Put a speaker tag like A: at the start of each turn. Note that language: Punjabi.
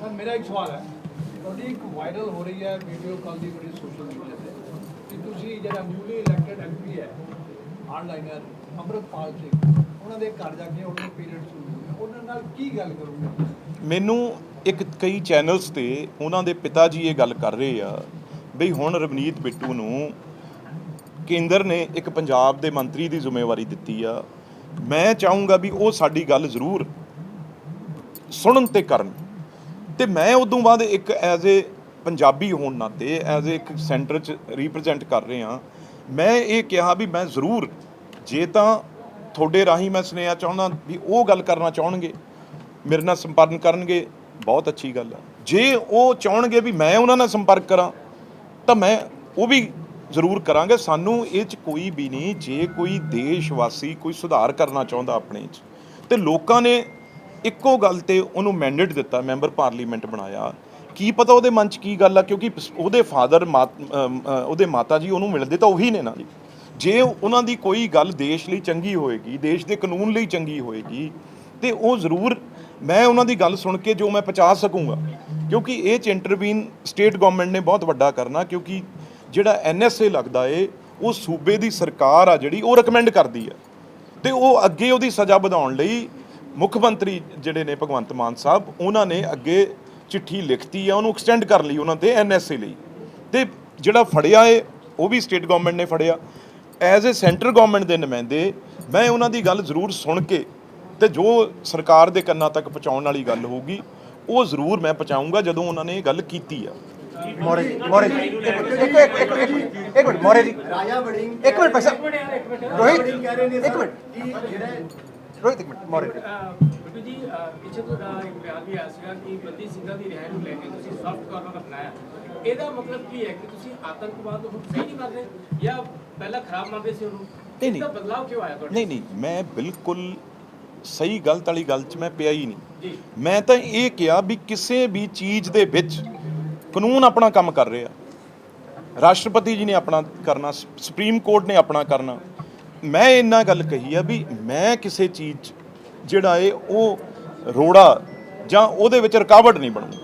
A: ਸਰ, ਮੇਰਾ ਇੱਕ ਸਵਾਲ ਹੈ। ਤੁਹਾਡੀ ਇੱਕ ਵਾਇਰਲ ਹੋ ਰਹੀ ਹੈ ਵੀਡੀਓ ਕਾਲ ਦੀ ਬੜੀ ਸੋਸ਼ਲ ਮੀਡੀਆ ਤੇ। ਕਿ ਤੁਸੀਂ ਜਿਹੜਾ ਨਿਊਲੀ ਇਲੈਕਟਡ ਐਮਪੀ ਹੈ ਆਨਲਾਈਨਰ ਅੰਮ੍ਰਿਤਪਾਲ ਸਿੰਘ, ਉਹਨਾਂ ਦੇ ਘਰ ਜਾ ਕੇ ਉਹਨਾਂ ਦੇ ਪੇਰੈਂਟਸ ਨੂੰ ਉਹਨਾਂ ਨਾਲ ਕੀ ਗੱਲ ਕਰੋਗੇ?
B: ਮੈਨੂੰ ਇੱਕ ਕਈ ਚੈਨਲਸ ਤੇ ਉਹਨਾਂ ਦੇ ਪਿਤਾ ਜੀ ਇਹ ਗੱਲ ਕਰ ਰਹੇ ਆ, ਬਈ ਹੁਣ ਰਵਨੀਤ ਬਿੱਟੂ ਨੂੰ ਕੇਂਦਰ ਨੇ ਇੱਕ ਪੰਜਾਬ ਦੇ ਮੰਤਰੀ ਦੀ ਜ਼ਿੰਮੇਵਾਰੀ ਦਿੱਤੀ ਆ। ਮੈਂ ਚਾਹੂੰਗਾ ਵੀ ਉਹ ਸਾਡੀ ਗੱਲ ਜ਼ਰੂਰ ਸੁਣਨ ਤੇ ਕਰਨ। ਤੇ ਮੈਂ ਉਦੋਂ ਬਾਅਦ ਇੱਕ ਐਜ਼ ਏ ਪੰਜਾਬੀ ਹੋਣ ਨਾਤੇ ਐਜ਼ ਏ ਇੱਕ ਸੈਂਟਰ ਚ ਰਿਪਰੈਜ਼ੈਂਟ ਕਰ ਰਿਹਾ ਮੈਂ ਇਹ ਕਿਹਾ ਵੀ ਮੈਂ ਜ਼ਰੂਰ, ਜੇ ਤਾਂ ਤੁਹਾਡੇ ਰਾਹੀਂ ਮੈਂ ਸੁਨੇਹਾ ਚਾਹੁੰਦਾ ਵੀ ਉਹ ਗੱਲ ਕਰਨਾ ਚਾਹਣਗੇ, ਮੇਰੇ ਨਾਲ ਸੰਪਰਕ ਕਰਨਗੇ, ਬਹੁਤ ਅੱਛੀ ਗੱਲ ਆ। ਜੇ ਉਹ ਚਾਹਣਗੇ ਵੀ ਮੈਂ ਉਹਨਾਂ ਨਾਲ ਸੰਪਰਕ ਕਰਾਂ, ਤਾਂ ਮੈਂ ਉਹ ਵੀ ਜ਼ਰੂਰ ਕਰਾਂਗੇ। ਸਾਨੂੰ ਇਹ ਚ ਕੋਈ ਵੀ ਨਹੀਂ, ਜੇ ਕੋਈ ਦੇਸ਼ ਵਾਸੀ ਕੋਈ ਸੁਧਾਰ ਕਰਨਾ ਚਾਹੁੰਦਾ ਆਪਣੇ ਚ, ਤੇ ਲੋਕਾਂ ਨੇ ਇੱਕੋ ਗੱਲ ਤੇ ਉਹਨੂੰ ਮੈਂਡੇਟ ਦਿੱਤਾ ਮੈਂਬਰ ਪਾਰਲੀਮੈਂਟ ਬਣਾਇਆ। ਕੀ ਪਤਾ ਉਹਦੇ ਮਨ ਚ ਕੀ ਗੱਲ ਆ, ਕਿਉਂਕਿ ਉਹਦੇ ਫਾਦਰ ਉਹਦੇ ਮਾਤਾ ਜੀ ਉਹਨੂੰ ਮਿਲਦੇ ਤਾਂ ਉਹੀ ਨੇ ਨਾ ਜੀ। ਜੇ ਉਹਨਾਂ ਦੀ ਕੋਈ ਗੱਲ ਦੇਸ਼ ਲਈ ਚੰਗੀ ਹੋਏਗੀ, ਦੇਸ਼ ਦੇ ਕਾਨੂੰਨ ਲਈ ਚੰਗੀ ਹੋਏਗੀ, ਤੇ ਉਹ ਜ਼ਰੂਰ, ਮੈਂ ਉਹਨਾਂ ਦੀ ਗੱਲ ਸੁਣ ਕੇ ਜੋ ਮੈਂ ਪਹੁੰਚਾ ਸਕੂੰਗਾ। ਕਿਉਂਕਿ ਇਹ ਚ ਇੰਟਰਵੀਨ ਸਟੇਟ ਗਵਰਨਮੈਂਟ ਨੇ ਬਹੁਤ ਵੱਡਾ ਕਰਨਾ, ਕਿਉਂਕਿ ਜਿਹੜਾ ਐਨਐਸਏ ਲੱਗਦਾ ਏ, ਉਹ ਸੂਬੇ ਦੀ ਸਰਕਾਰ ਆ ਜਿਹੜੀ, ਉਹ ਰეკਮੈਂਡ ਕਰਦੀ ਆ। ਤੇ ਉਹ ਅੱਗੇ ਉਹਦੀ ਸਜ਼ਾ ਵਧਾਉਣ ਲਈ ਮੁੱਖ ਮੰਤਰੀ ਜਿਹੜੇ ਨੇ ਭਗਵੰਤ ਮਾਨ ਸਾਹਿਬ, ਉਹਨਾਂ ਨੇ ਅੱਗੇ ਚਿੱਠੀ ਲਿਖਤੀ ਆ, ਉਹਨੂੰ ਐਕਸਟੈਂਡ ਕਰ ਲਈ ਉਹਨਾਂ ਤੇ ਐਨਐਸਏ ਲਈ। ਤੇ ਜਿਹੜਾ ਫੜਿਆ ਏ, ਉਹ ਵੀ ਸਟੇਟ ਗਵਰਨਮੈਂਟ ਨੇ ਫੜਿਆ। ਐਜ਼ ਏ ਸੈਂਟਰ ਗਵਰਨਮੈਂਟ ਦੇ ਨੁਮਾਇੰਦੇ, ਮੈਂ ਉਹਨਾਂ ਦੀ ਗੱਲ ਜ਼ਰੂਰ ਸੁਣ ਕੇ ਤੇ ਜੋ ਸਰਕਾਰ ਦੇ ਕੰਨਾਂ ਤੱਕ ਪਹੁੰਚਾਉਣ ਵਾਲੀ ਗੱਲ ਹੋਊਗੀ, ਉਹ ਜ਼ਰੂਰ ਮੈਂ ਪਹੁੰਚਾਊਂਗਾ ਜਦੋਂ ਉਹਨਾਂ ਨੇ ਇਹ ਗੱਲ ਕੀਤੀ ਆ।
C: ਮੋਰੇ ਜੀ ਮੋਰੇ ਜੀ, ਇੱਕ ਇੱਕ ਇੱਕ ਇੱਕ ਮਿੰਟ ਮੋਰੇ ਜੀ।
D: ਰਾਜਾ ਵੜਿੰਗ
C: ਇੱਕ ਮਿੰਟ, ਭਾਈ ਰੋਹਿਤ, ਇੱਕ ਮਿੰਟ। ਰੋਹਿਤ ਇੱਕ ਮਿੰਟ ਮੋਰੇ
E: ਬਿੱਟੂ ਜੀ ਪਿੱਛੇ ਤੁਹਾਡਾ ਇੱਕ ਬਿਆਨ ਵੀ ਆਇਆ ਸੀਗਾ ਕਿ ਬੰਦੀ ਸਿੰਘਾਂ ਦੀ ਰਿਹਾਈ ਨੂੰ ਲੈ ਕੇ ਤੁਸੀਂ ਸੌਫਟ ਕਾਰਨਰ ਅਪਣਾਇਆ ਇਹਦਾ ਮਤਲਬ ਕੀ ਹੈ ਕਿ ਤੁਸੀਂ ਆਤੰਕਵਾਦ ਨੂੰ ਸਹੀ ਨਹੀਂ ਮੰਨਦੇ ਜਾਂ ਪਹਿਲਾਂ ਖਰਾਬ ਮੰਨਦੇ ਸੀ ਉਹਨੂੰ?
B: ਨਹੀਂ, ਨਹੀਂ।
E: ਇਹਦਾ ਬਦਲਾਅ ਕਿਉਂ ਆਇਆ ਤੁਹਾਡੇ
B: ਨਹੀਂ ਨਹੀਂ ਮੈਂ ਬਿਲਕੁਲ ਸਹੀ ਗਲਤ ਵਾਲੀ ਗੱਲ 'ਚ ਮੈਂ ਪਿਆ ਹੀ ਨਹੀਂ।
E: ਜੀ।
B: ਮੈਂ ਤਾਂ ਇਹ ਕਿਹਾ ਵੀ ਕਿਸੇ ਵੀ ਚੀਜ਼ ਦੇ ਵਿੱਚ ਕਾਨੂੰਨ ਆਪਣਾ ਕੰਮ ਕਰ ਰਿਹਾ। ਰਾਸ਼ਟਰਪਤੀ ਜੀ ਨੇ ਆਪਣਾ ਕਰਨਾ ਸੁਪਰੀਮ ਕੋਰਟ ਨੇ ਆਪਣਾ ਕਰਨਾ। ਮੈਂ ਇੰਨਾ ਗੱਲ ਕਹੀ ਆ ਵੀ ਮੈਂ ਕਿਸੇ ਚੀਜ਼ 'ਚ ਜਿਹੜਾ ਏ ਉਹ ਰੋੜਾ ਜਾਂ ਉਹਦੇ ਵਿੱਚ ਰੁਕਾਵਟ ਨਹੀਂ ਬਣੂਗਾ